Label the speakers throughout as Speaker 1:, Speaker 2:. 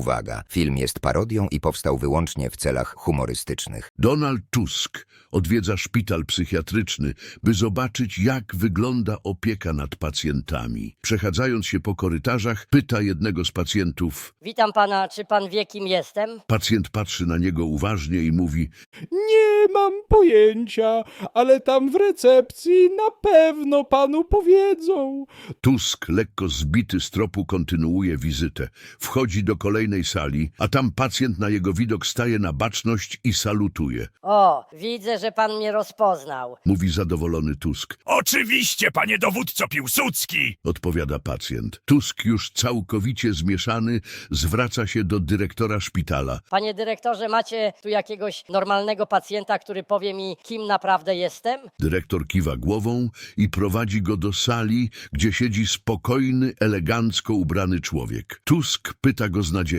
Speaker 1: Uwaga, film jest parodią i powstał wyłącznie w celach humorystycznych.
Speaker 2: Donald Tusk odwiedza szpital psychiatryczny, by zobaczyć, jak wygląda opieka nad pacjentami. Przechadzając się po korytarzach, pyta jednego z pacjentów.
Speaker 3: Witam pana, czy pan wie, kim jestem?
Speaker 2: Pacjent patrzy na niego uważnie i mówi:
Speaker 4: Nie mam pojęcia, ale tam w recepcji na pewno panu powiedzą.
Speaker 2: Tusk, lekko zbity z tropu, kontynuuje wizytę. Wchodzi do kolejnej sali, a tam pacjent na jego widok staje na baczność i salutuje.
Speaker 3: O, widzę, że pan mnie rozpoznał.
Speaker 2: Mówi zadowolony Tusk.
Speaker 5: Oczywiście, panie dowódco Piłsudski!
Speaker 2: Odpowiada pacjent. Tusk, już całkowicie zmieszany, zwraca się do dyrektora szpitala.
Speaker 3: Panie dyrektorze, macie tu jakiegoś normalnego pacjenta, który powie mi, kim naprawdę jestem?
Speaker 2: Dyrektor kiwa głową i prowadzi go do sali, gdzie siedzi spokojny, elegancko ubrany człowiek. Tusk pyta go z nadzieją.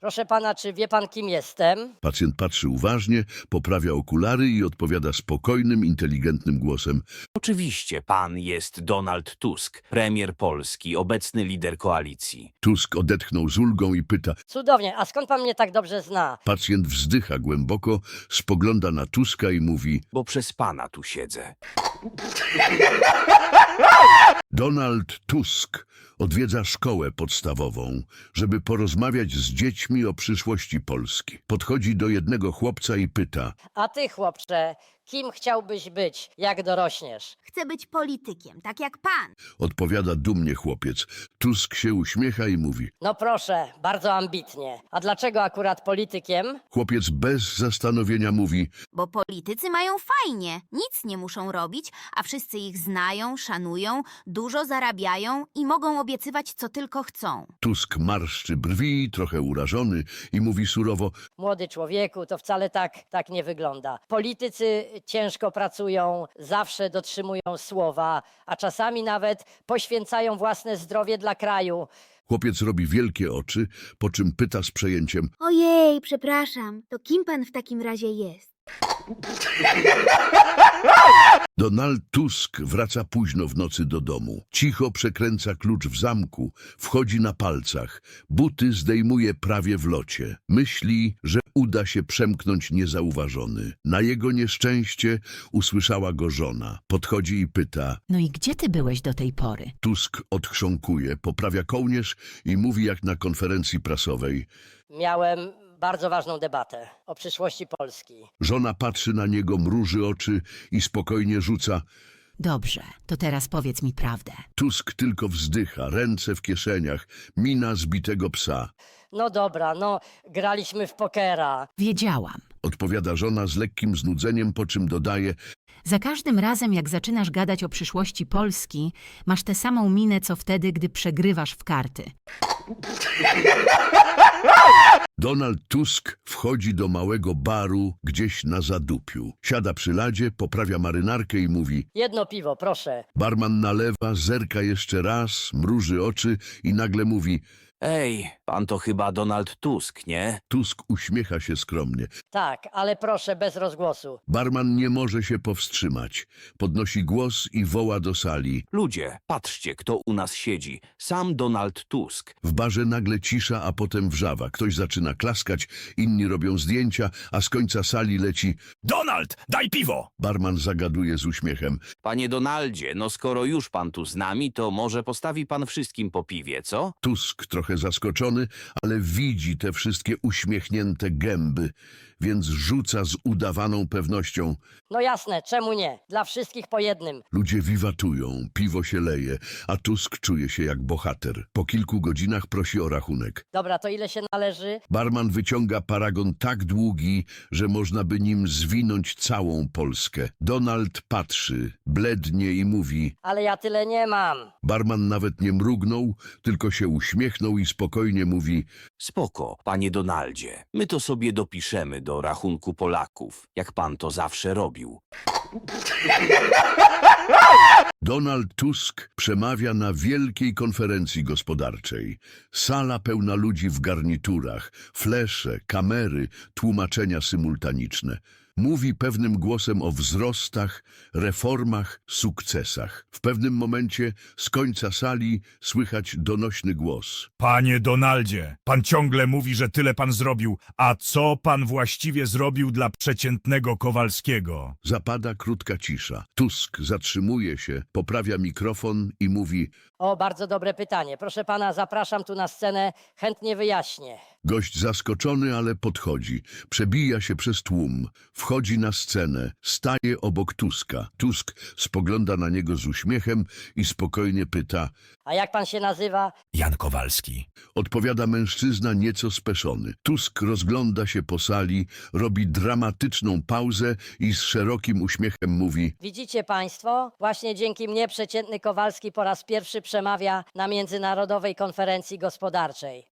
Speaker 3: Proszę pana, czy wie pan, kim jestem?
Speaker 2: Pacjent patrzy uważnie, poprawia okulary i odpowiada spokojnym, inteligentnym głosem.
Speaker 6: Oczywiście, pan jest Donald Tusk, premier Polski, obecny lider koalicji.
Speaker 2: Tusk odetchnął z ulgą i pyta.
Speaker 3: Cudownie, a skąd pan mnie tak dobrze zna?
Speaker 2: Pacjent wzdycha głęboko, spogląda na Tuska i mówi.
Speaker 6: Bo przez pana tu siedzę.
Speaker 2: Donald Tusk odwiedza szkołę podstawową, żeby porozmawiać z dziećmi o przyszłości Polski. Podchodzi do jednego chłopca i pyta.
Speaker 3: A ty, chłopcze, kim chciałbyś być, jak dorośniesz?
Speaker 7: Chcę być politykiem, tak jak pan.
Speaker 2: Odpowiada dumnie chłopiec. Tusk się uśmiecha i mówi.
Speaker 3: No proszę, bardzo ambitnie. A dlaczego akurat politykiem?
Speaker 2: Chłopiec bez zastanowienia mówi.
Speaker 7: Bo politycy mają fajnie, nic nie muszą robić, a wszyscy ich znają, szanują, dużo zarabiają i mogą obiecywać, co tylko chcą.
Speaker 2: Tusk marszczy brwi, trochę urażony i mówi surowo.
Speaker 3: Młody człowieku, to wcale tak, tak nie wygląda. Politycy ciężko pracują, zawsze dotrzymują słowa, a czasami nawet poświęcają własne zdrowie dla kraju.
Speaker 2: Chłopiec robi wielkie oczy, po czym pyta z przejęciem.
Speaker 7: Ojej, przepraszam, to kim pan w takim razie jest?
Speaker 2: Donald Tusk wraca późno w nocy do domu. Cicho przekręca klucz w zamku, wchodzi na palcach. Buty zdejmuje prawie w locie. Myśli, że uda się przemknąć niezauważony. Na jego nieszczęście usłyszała go żona. Podchodzi i pyta.
Speaker 8: No i gdzie ty byłeś do tej pory?
Speaker 2: Tusk odchrząkuje, poprawia kołnierz i mówi jak na konferencji prasowej.
Speaker 3: Miałem bardzo ważną debatę o przyszłości Polski.
Speaker 2: Żona patrzy na niego, mruży oczy i spokojnie rzuca.
Speaker 8: Dobrze, to teraz powiedz mi prawdę.
Speaker 2: Tusk tylko wzdycha, ręce w kieszeniach, mina zbitego psa.
Speaker 3: No dobra, no graliśmy w pokera.
Speaker 8: Wiedziałam.
Speaker 2: Odpowiada żona z lekkim znudzeniem, po czym dodaje.
Speaker 8: Za każdym razem, jak zaczynasz gadać o przyszłości Polski, masz tę samą minę, co wtedy, gdy przegrywasz w karty.
Speaker 2: Donald Tusk wchodzi do małego baru gdzieś na zadupiu. Siada przy ladzie, poprawia marynarkę i mówi.
Speaker 3: Jedno piwo, proszę.
Speaker 2: Barman nalewa, zerka jeszcze raz, mruży oczy i nagle mówi.
Speaker 6: Ej, pan to chyba Donald Tusk, nie?
Speaker 2: Tusk uśmiecha się skromnie.
Speaker 3: Tak, ale proszę bez rozgłosu.
Speaker 2: Barman nie może się powstrzymać. Podnosi głos i woła do sali.
Speaker 6: Ludzie, patrzcie, kto u nas siedzi. Sam Donald Tusk.
Speaker 2: W barze nagle cisza, a potem wrzawa. Ktoś zaczyna klaskać, inni robią zdjęcia, a z końca sali leci.
Speaker 5: Donald, daj piwo!
Speaker 2: Barman zagaduje z uśmiechem.
Speaker 6: Panie Donaldzie, no skoro już pan tu z nami, to może postawi pan wszystkim po piwie, co?
Speaker 2: Tusk trochę zaskoczony, ale widzi te wszystkie uśmiechnięte gęby, więc rzuca z udawaną pewnością.
Speaker 3: No jasne, czemu nie? Dla wszystkich po jednym.
Speaker 2: Ludzie wiwatują, piwo się leje, a Tusk czuje się jak bohater. Po kilku godzinach prosi o rachunek.
Speaker 3: Dobra, to ile się należy?
Speaker 2: Barman wyciąga paragon tak długi, że można by nim zwinąć całą Polskę. Donald patrzy, blednie i mówi.
Speaker 3: Ale ja tyle nie mam.
Speaker 2: Barman nawet nie mrugnął, tylko się uśmiechnął i spokojnie mówi.
Speaker 6: Spoko, panie Donaldzie. My to sobie dopiszemy do rachunku Polaków, jak pan to zawsze robił.
Speaker 2: Donald Tusk przemawia na wielkiej konferencji gospodarczej. Sala pełna ludzi w garniturach, flesze, kamery, tłumaczenia symultaniczne. Mówi pewnym głosem o wzrostach, reformach, sukcesach. W pewnym momencie z końca sali słychać donośny głos.
Speaker 5: Panie Donaldzie, pan ciągle mówi, że tyle pan zrobił, a co pan właściwie zrobił dla przeciętnego Kowalskiego?
Speaker 2: Zapada krótka cisza. Tusk zatrzymuje się, poprawia mikrofon i mówi:
Speaker 3: O, bardzo dobre pytanie. Proszę pana, zapraszam tu na scenę, chętnie wyjaśnię.
Speaker 2: Gość zaskoczony, ale podchodzi. Przebija się przez tłum. Wchodzi na scenę. Staje obok Tuska. Tusk spogląda na niego z uśmiechem i spokojnie pyta.
Speaker 3: A jak pan się nazywa?
Speaker 5: Jan Kowalski.
Speaker 2: Odpowiada mężczyzna nieco speszony. Tusk rozgląda się po sali, robi dramatyczną pauzę i z szerokim uśmiechem mówi:
Speaker 3: Widzicie państwo? Właśnie dzięki mnie przeciętny Kowalski po raz pierwszy przemawia na Międzynarodowej Konferencji Gospodarczej.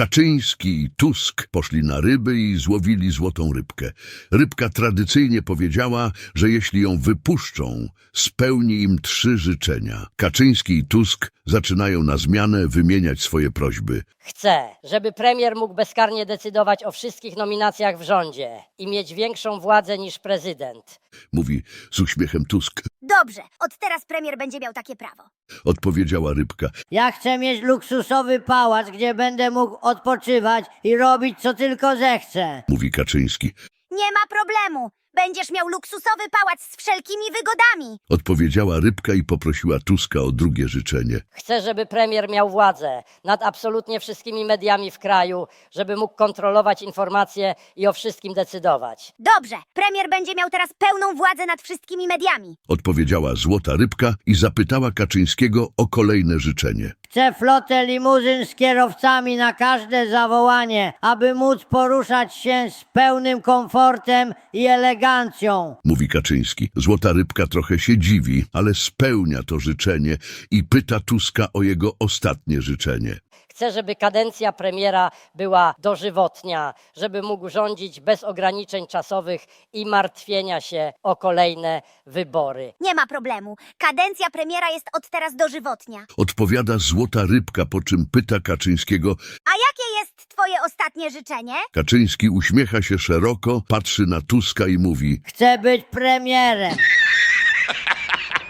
Speaker 2: Kaczyński i Tusk poszli na ryby i złowili złotą rybkę. Rybka tradycyjnie powiedziała, że jeśli ją wypuszczą, spełni im trzy życzenia. Kaczyński i Tusk zaczynają na zmianę wymieniać swoje prośby.
Speaker 3: Chcę, żeby premier mógł bezkarnie decydować o wszystkich nominacjach w rządzie i mieć większą władzę niż prezydent.
Speaker 2: Mówi z uśmiechem Tusk.
Speaker 9: Dobrze, od teraz premier będzie miał takie prawo.
Speaker 2: Odpowiedziała rybka.
Speaker 10: Ja chcę mieć luksusowy pałac, gdzie będę mógł odpoczywać i robić co tylko zechcę.
Speaker 2: Mówi Kaczyński.
Speaker 9: Nie ma problemu. Będziesz miał luksusowy pałac z wszelkimi wygodami.
Speaker 2: Odpowiedziała rybka i poprosiła Tuska o drugie życzenie.
Speaker 3: Chcę, żeby premier miał władzę nad absolutnie wszystkimi mediami w kraju, żeby mógł kontrolować informacje i o wszystkim decydować.
Speaker 9: Dobrze, premier będzie miał teraz pełną władzę nad wszystkimi mediami.
Speaker 2: Odpowiedziała złota rybka i zapytała Kaczyńskiego o kolejne życzenie.
Speaker 10: Chcę flotę limuzyn z kierowcami na każde zawołanie, aby móc poruszać się z pełnym komfortem i elegancją.
Speaker 2: Mówi Kaczyński. Złota rybka trochę się dziwi, ale spełnia to życzenie i pyta Tuska o jego ostatnie życzenie.
Speaker 3: Chcę, żeby kadencja premiera była dożywotnia, żeby mógł rządzić bez ograniczeń czasowych i martwienia się o kolejne wybory.
Speaker 9: Nie ma problemu. Kadencja premiera jest od teraz dożywotnia.
Speaker 2: Odpowiada złota rybka, po czym pyta Kaczyńskiego.
Speaker 9: A jakie jest twoje ostatnie życzenie?
Speaker 2: Kaczyński uśmiecha się szeroko, patrzy na Tuska i mówi.
Speaker 10: Chcę być premierem.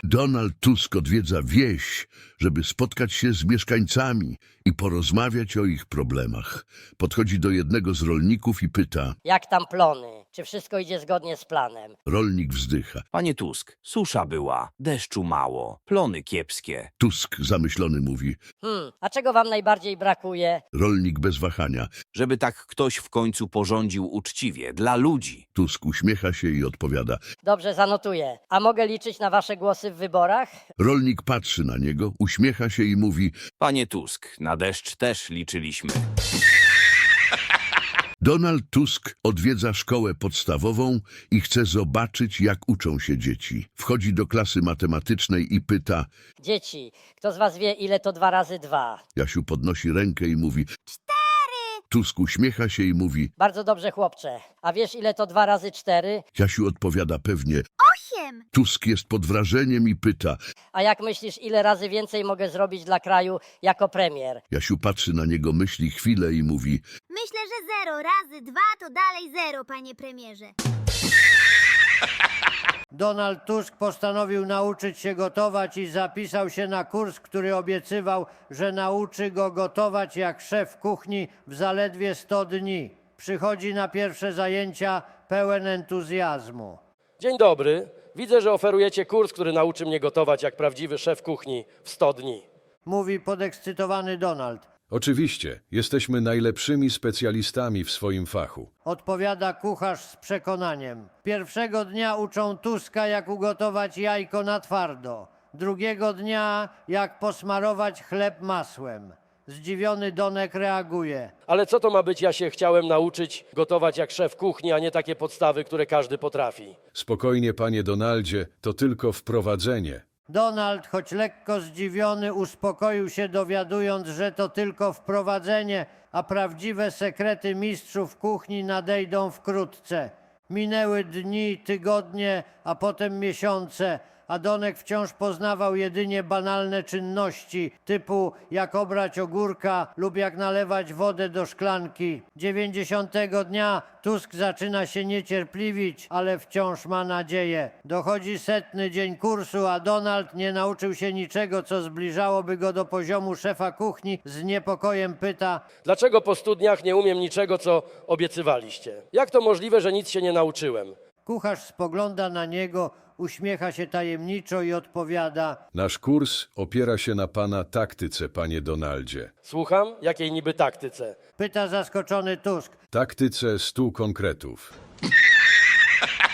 Speaker 2: Donald Tusk odwiedza wieś, żeby spotkać się z mieszkańcami i porozmawiać o ich problemach. Podchodzi do jednego z rolników i pyta.
Speaker 3: Jak tam plony? Czy wszystko idzie zgodnie z planem?
Speaker 2: Rolnik wzdycha.
Speaker 6: Panie Tusk, susza była, deszczu mało, plony kiepskie.
Speaker 2: Tusk zamyślony mówi.
Speaker 3: Hmm, a czego wam najbardziej brakuje?
Speaker 2: Rolnik bez wahania.
Speaker 6: Żeby tak ktoś w końcu porządził uczciwie, dla ludzi.
Speaker 2: Tusk uśmiecha się i odpowiada.
Speaker 3: Dobrze, zanotuję. A mogę liczyć na wasze głosy w wyborach?
Speaker 2: Rolnik patrzy na niego, uśmiecha się i mówi.
Speaker 6: Panie Tusk, na deszcz też liczyliśmy.
Speaker 2: Donald Tusk odwiedza szkołę podstawową i chce zobaczyć, jak uczą się dzieci. Wchodzi do klasy matematycznej i pyta.
Speaker 3: Dzieci, kto z was wie, ile to dwa razy dwa?
Speaker 2: Jasiu podnosi rękę i mówi. Cztery! Tusk uśmiecha się i mówi.
Speaker 3: Bardzo dobrze, chłopcze. A wiesz, ile to dwa razy cztery?
Speaker 2: Jasiu odpowiada pewnie.
Speaker 9: Osiem.
Speaker 2: Tusk jest pod wrażeniem i pyta.
Speaker 3: A jak myślisz, ile razy więcej mogę zrobić dla kraju jako premier?
Speaker 2: Jasiu patrzy na niego, myśli chwilę i mówi.
Speaker 9: Myślę, że zero razy dwa to dalej zero, panie premierze.
Speaker 10: Donald Tusk postanowił nauczyć się gotować i zapisał się na kurs, który obiecywał, że nauczy go gotować jak szef kuchni w zaledwie 100 dni. Przychodzi na pierwsze zajęcia pełen entuzjazmu.
Speaker 11: Dzień dobry. Widzę, że oferujecie kurs, który nauczy mnie gotować jak prawdziwy szef kuchni w 100 dni.
Speaker 10: Mówi podekscytowany Donald.
Speaker 4: Oczywiście, jesteśmy najlepszymi specjalistami w swoim fachu.
Speaker 10: Odpowiada kucharz z przekonaniem. Pierwszego dnia uczą Tuska, jak ugotować jajko na twardo. Drugiego dnia, jak posmarować chleb masłem. Zdziwiony Donek reaguje.
Speaker 11: Ale co to ma być? Ja się chciałem nauczyć gotować jak szef kuchni, a nie takie podstawy, które każdy potrafi.
Speaker 4: Spokojnie, panie Donaldzie, to tylko wprowadzenie.
Speaker 10: Donald, choć lekko zdziwiony, uspokoił się, dowiadując, że to tylko wprowadzenie, a prawdziwe sekrety mistrzów kuchni nadejdą wkrótce. Minęły dni, tygodnie, a potem miesiące, a Donek wciąż poznawał jedynie banalne czynności, typu jak obrać ogórka lub jak nalewać wodę do szklanki. Dziewięćdziesiątego dnia Tusk zaczyna się niecierpliwić, ale wciąż ma nadzieję. Dochodzi setny dzień kursu, a Donald nie nauczył się niczego, co zbliżałoby go do poziomu szefa kuchni. Z niepokojem pyta,
Speaker 11: Dlaczego po studniach nie umiem niczego, co obiecywaliście? Jak to możliwe, że nic się nie nauczyłem?
Speaker 10: Kucharz spogląda na niego, uśmiecha się tajemniczo i odpowiada:
Speaker 12: Nasz kurs opiera się na pana taktyce, panie Donaldzie.
Speaker 11: Słucham? Jakiej niby taktyce?
Speaker 10: Pyta zaskoczony Tusk.
Speaker 12: Taktyce stu konkretów.